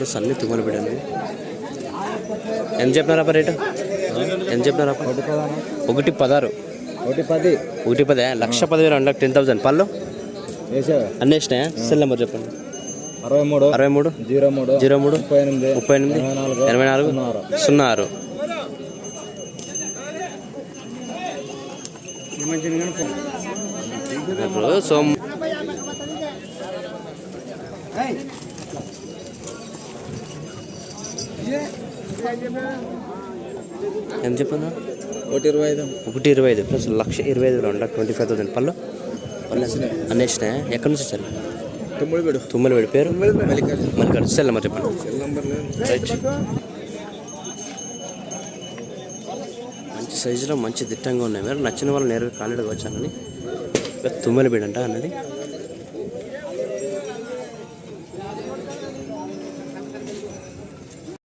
Plus అన్ని తుమ్మల బిడ్డలు ఎంత చెప్పినారా రేటు? ఎంత చెప్పినారా ఒకటి పదహారు? ఒకటి పది. ఒకటి పదే? లక్ష పదివేలు రెండు టెన్ థౌసండ్. పళ్ళు? అన్నీ ఇచ్చినాయా సెల్ నెంబర్ చెప్పండి. అరవై మూడు అరవై మూడు జీరో మూడు జీరో మూడు ముప్పై ఎనిమిది ముప్పై ఎనిమిది ఎనభై నాలుగు సున్నా ఆరు. సోమ్ ఎంత చెప్పన్నా? ఒకటి ఇరవై ఐదు. ఒకటి ఇరవై ఐదు. ప్లస్ లక్ష ఇరవై ఐదు రెండు ట్వంటీ ఫైవ్ థౌసండ్ పళ్ళు? పళ్ళు అన్నీ ఇచ్చినాయా ఎక్కడి నుంచి వచ్చారు? తమ్ముడు పెడు తుమ్మల వేడి పేరు మల్లికార్జున. మళ్ళీ సెల్ నెంబర్ చెప్పండి రైట్. మంచి సైజులో మంచి దిట్టంగా ఉన్నాయి. మీరు నచ్చిన వాళ్ళు నేరుగా కాలేడుగా వచ్చానని తుమ్మల బీడ్ అంట అన్నది.